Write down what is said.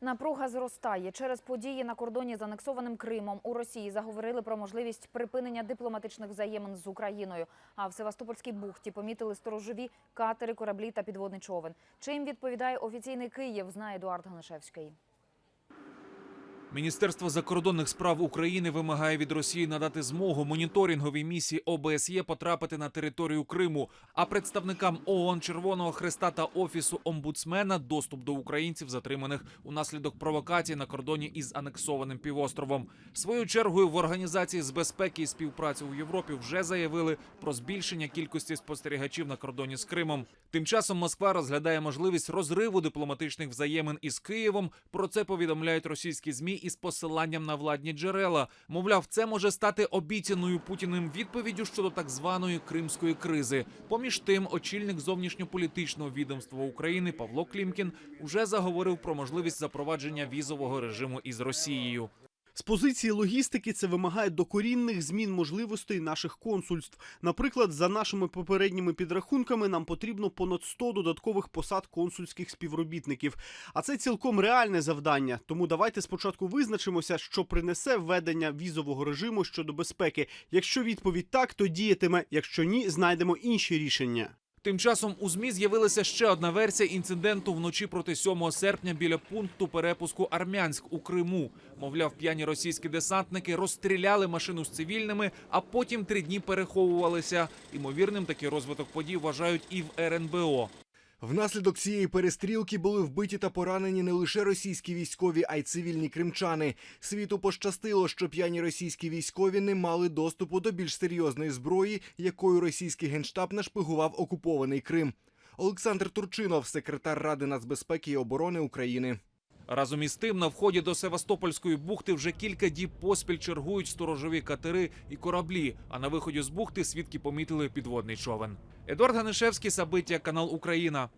Напруга зростає через події на кордоні з анексованим Кримом. У Росії заговорили про можливість припинення дипломатичних взаємин з Україною. А в Севастопольській бухті помітили сторожові катери, кораблі та підводний човен. Чим відповідає офіційний Київ, знає Едуард Ганишевський. Міністерство закордонних справ України вимагає від Росії надати змогу моніторинговій місії ОБСЄ потрапити на територію Криму, а представникам ООН Червоного Хреста та офісу омбудсмена доступ до українців, затриманих унаслідок провокацій на кордоні із анексованим півостровом. Свою чергою в організації з безпеки і співпраці у Європі вже заявили про збільшення кількості спостерігачів на кордоні з Кримом. Тим часом Москва розглядає можливість розриву дипломатичних взаємин із Києвом. Про це повідомляють російські змі із посиланням на владні джерела. Мовляв, це може стати обіцяною путіним відповіддю щодо так званої кримської кризи. Поміж тим, очільник зовнішньополітичного відомства України Павло Клімкін вже заговорив про можливість запровадження візового режиму із Росією. З позиції логістики це вимагає докорінних змін можливостей наших консульств. Наприклад, за нашими попередніми підрахунками, нам потрібно понад 100 додаткових посад консульських співробітників. А це цілком реальне завдання. Тому давайте спочатку визначимося, що принесе введення візового режиму щодо безпеки. Якщо відповідь так, то діятиме. Якщо ні, знайдемо інші рішення. Тим часом у змі з'явилася ще одна версія інциденту вночі проти 7 серпня біля пункту перепуску Армянськ у Криму. Мовляв, п'яні російські десантники розстріляли машину з цивільними, а потім три дні переховувалися. Імовірним такий розвиток подій вважають і в РНБО. Внаслідок цієї перестрілки були вбиті та поранені не лише російські військові, а й цивільні кримчани. Світу пощастило, що п'яні російські військові не мали доступу до більш серйозної зброї, якою російський генштаб нашпигував окупований Крим. Олександр Турчинов, секретар Ради нацбезпеки і оборони України. Разом із тим, на вході до Севастопольської бухти вже кілька діб поспіль чергують сторожові катери і кораблі. А на виході з бухти свідки помітили підводний човен. Едуард Ганишевський, Сабиття, канал Україна.